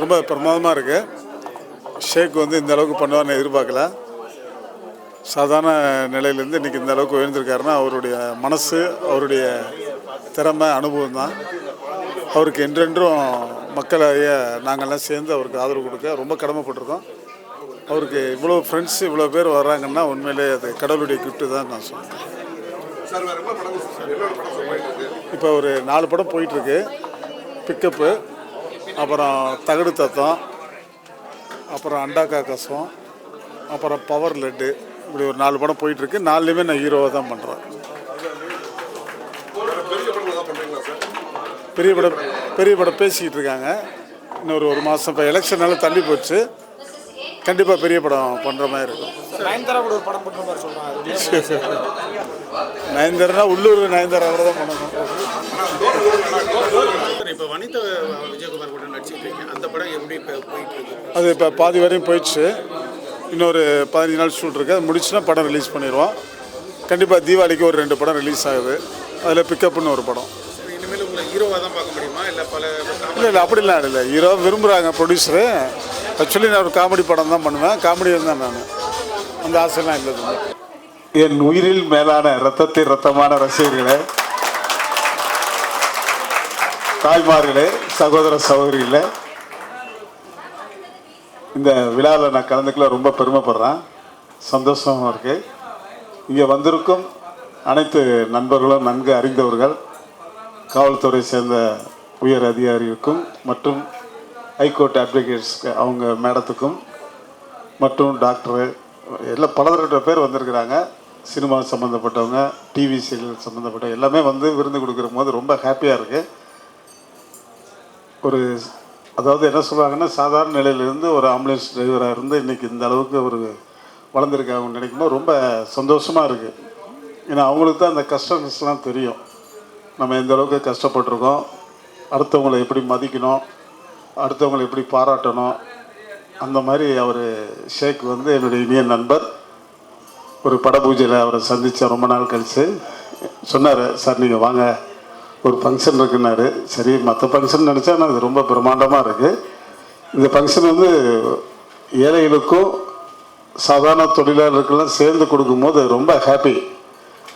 ரொம்ப பிரமாதமாக இருக்குது ஷேக் வந்து இந்த அளவுக்கு பண்ணுவார்னு எதிர்பார்க்கல. சாதாரண நிலையிலேருந்து இன்றைக்கி இந்த அளவுக்கு உயர்ந்திருக்காருன்னா அவருடைய மனசு அவருடைய திறமை அனுபவம் தான். அவருக்கு என்றென்றும் மக்களைய நாங்கள்லாம் சேர்ந்து அவருக்கு ஆதரவு கொடுக்க ரொம்ப கடமைப்பட்டிருக்கோம். அவருக்கு இவ்வளோ ஃப்ரெண்ட்ஸ் இவ்வளோ பேர் வர்றாங்கன்னா உண்மையிலே அது கடவுளுடைய கிஃப்ட்டு தான் நான் இருக்கு? இப்போ ஒரு நாலு படம் போயிட்டுருக்கு பிக்கப்பு அப்புறம் தகடு தத்தம் அப்புறம் அண்டாக்கா கசம் அப்புறம் பவர் லட்டு இப்படி ஒரு நாலு படம் போயிட்டுருக்கு. நாலுலேயுமே நான் ஹீரோவாக தான் பண்ணுறேன் பெரிய படம் பெரிய படம் பேசிக்கிட்டு இருக்காங்க. இன்னொரு ஒரு மாதம் இப்போ எலெக்ஷனால தள்ளி போச்சு. கண்டிப்பாக பெரிய படம் பண்ணுற மாதிரி இருக்கும். நயன்தாரா உள்ளூர் நயன்தாரா தான் பண்ணணும். இப்போ வனிதா விஜயகுமார் கூட நடிச்சிட்டு அந்த படம் எப்படி இப்போ போயிட்டு இருக்கு? அது இப்போ பாதி வரையும் போயிடுச்சு. இன்னொரு பதினஞ்சு நாள் ஷூட் இருக்குது அது முடிச்சுன்னா படம் ரிலீஸ் பண்ணிடுவோம். கண்டிப்பாக தீபாவளிக்கு ஒரு ரெண்டு படம் ரிலீஸ் ஆகுது. அதில் பிக்கப்னு ஒரு படம். இனிமேல் உங்களை ஹீரோவாக தான் பார்க்க முடியுமா? இல்லை பல இல்லை இல்லை அப்படிலாம் இல்லை ஹீரோ விரும்புகிறாங்க ப்ரொடியூசரு ஆக்சுவலி நான் ஒரு காமெடி படம் தான் பண்ணுவேன். காமெடியன் தான் நான் அந்த ஆசைலாம் இல்லை. என் உயிரில் மேலான ரத்தத்தின் ரத்தமான ரசிகர்களே தாய்மார்களே சகோதர சகோதரிகளே இந்த விழாவில் நான் கலந்துக்கல ரொம்ப பெருமைப்படுறேன். சந்தோஷமாக இருக்கு. இங்கே வந்திருக்கும் அனைத்து நண்பர்களும் நன்கு அறிந்தவர்கள் காவல்துறை சேர்ந்த உயர் அதிகாரிகளுக்கும் மற்றும் ஹைகோர்ட் அட்வொகேட்ஸ்க்கு அவங்க மேடத்துக்கும் மற்றும் டாக்டரு எல்லாம் பலதரப்பட்ட பேர் வந்திருக்கிறாங்க. சினிமா சம்மந்தப்பட்டவங்க டிவி சீரியல் சம்மந்தப்பட்ட எல்லாமே வந்து விருந்து கொடுக்குற போது ரொம்ப ஹாப்பியாக இருக்குது ஒரு அதாவது என்ன சொல்லுவாங்கன்னா சாதாரண நிலையிலேருந்து ஒரு ஆம்புலன்ஸ் டிரைவராக இருந்து இன்றைக்கி இந்த அளவுக்கு ஒரு வளர்ந்துருக்காங்கன்னு நினைக்கும்போது ரொம்ப சந்தோஷமாக இருக்குது ஏன்னா அவங்களுக்கு தான் அந்த கஷ்டம்ஸ்லாம் தெரியும். நம்ம எந்த அளவுக்கு கஷ்டப்பட்டிருக்கோம். அடுத்தவங்களை எப்படி மதிக்கணும். அடுத்தவங்களை எப்படி பாராட்டணும். அந்த மாதிரி அவர் ஷேக் வந்து என்னுடைய இனிய நண்பர். ஒரு பட பூஜையில் அவரை சந்தித்த ரொம்ப நாள் கழித்து சொன்னார் சார் நீங்கள் வாங்க. ஒரு ஃபங்க்ஷன் இருக்குன்னாரு. சரி மற்ற ஃபங்க்ஷன் நினச்சா நான் இது ரொம்ப பிரம்மாண்டமாக இருக்குது இந்த ஃபங்க்ஷன் வந்து ஏழைகளுக்கும் சாதாரண தொழிலாளர்களுக்கெல்லாம் சேர்ந்து கொடுக்கும்போது ரொம்ப ஹாப்பி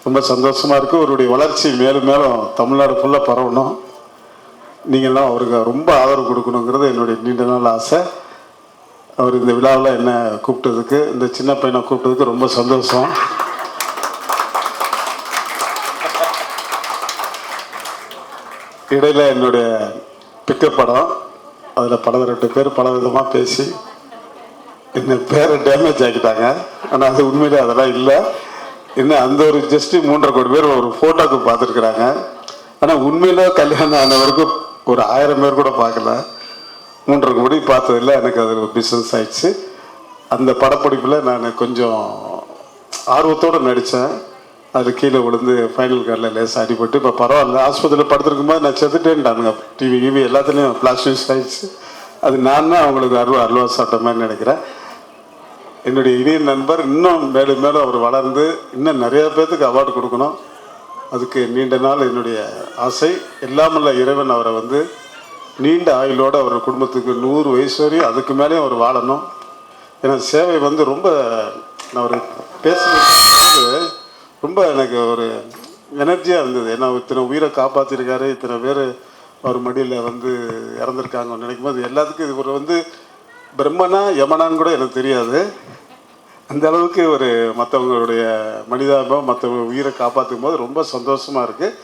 ரொம்ப சந்தோஷமாக இருக்குது அவருடைய வளர்ச்சி மேலும் மேலும் தமிழ்நாடு ஃபுல்லாக பரவணும். நீங்கள்லாம் அவருக்கு ரொம்ப ஆதரவு கொடுக்கணுங்கிறது என்னுடைய நீண்ட நாள் ஆசை. அவர் இந்த விழாவில் என்ன கூப்பிட்டதுக்கு இந்த சின்ன பையனை கூப்பிட்டதுக்கு ரொம்ப சந்தோஷம். இடையில் என்னுடைய பிக்கப் படம். அதில் பல ரெண்டு பேர் பல விதமாக பேசி என்ன பேரை டேமேஜ் ஆக்கிட்டாங்க. ஆனால் அது உண்மையிலே அதெல்லாம் இல்லை. என்ன அந்த ஒரு ஜஸ்ட்டு மூன்றரை கோடி பேர் ஒரு ஃபோட்டோக்கு பார்த்துருக்குறாங்க. ஆனால் உண்மையில் கல்யாணம் ஆன வரைக்கும் ஒரு ஆயிரம் பேர் கூட பார்க்கல. மூன்றரை கோடி பார்த்ததில்ல எனக்கு அது ஒரு பிஸ்னஸ் ஆயிடுச்சு. அந்த படப்பிடிப்பில் நான் கொஞ்சம் ஆர்வத்தோடு நடித்தேன் அது கீழே விழுந்து ஃபைனல் கார்டில் லேசாக அடிபட்டு இப்போ பரவாயில்ல ஆஸ்பத்திரியில் படுத்திருக்கும் போது நான் செத்துட்டேன்ட்டானுங்க டிவி கிவி எல்லாத்துலேயும் பிளாஸ்டிக்ஸ் ஆயிடுச்சு அது நான் தான் அவங்களுக்கு அருவா அல்வா சாப்பிட்ட மாதிரி நினைக்கிறேன். என்னுடைய இனிய நண்பர் இன்னும் மேலும் மேலும் அவர் வளர்ந்து இன்னும் நிறைய பேர்த்துக்கு அவார்டு கொடுக்கணும். அதுக்கு நீண்ட நாள் என்னுடைய ஆசை. எல்லாமல்ல இறைவன் அவரை வந்து நீண்ட ஆயுளோடு அவர் குடும்பத்துக்கு நூறு வயசு வரையும் அதுக்கு மேலேயும் அவர் வாழணும். ஏன்னா சேவை வந்து ரொம்ப நான் அவர் பேசுகிறது ரொம்ப எனக்கு ஒரு எனர்ஜியாக இருந்தது. ஏன்னா இத்தனை உயிரை காப்பாற்றிருக்காரு இத்தனை பேர் அவர் மடியில் வந்து இறந்துருக்காங்கன்னு நினைக்கும் போது எல்லாத்துக்கும் இது ஒரு வந்து பிரம்மனா யமனான்னு கூட எனக்கு தெரியாது. அந்த அளவுக்கு ஒரு மற்றவங்களுடைய மனிதாபம் மற்றவங்க உயிரை காப்பாற்றும் போது ரொம்ப சந்தோஷமாக இருக்குது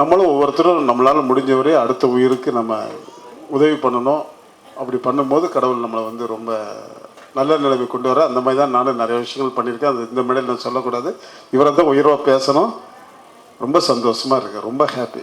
நம்மளும் ஒவ்வொருத்தரும் நம்மளால் முடிஞ்சவரே அடுத்த உயிருக்கு நம்ம உதவி பண்ணணும். அப்படி பண்ணும்போது கடவுள் நம்மளை வந்து ரொம்ப நல்ல நிலைமை கொண்டு வர. அந்த மாதிரி தான் நானும் நிறைய விஷயங்கள் பண்ணியிருக்கேன். அது இந்த மேடையில் நான் சொல்லக்கூடாது. இவரை தான் உயர்வாக பேசணும். ரொம்ப சந்தோஷமாக இருக்கேன் ரொம்ப ஹாப்பி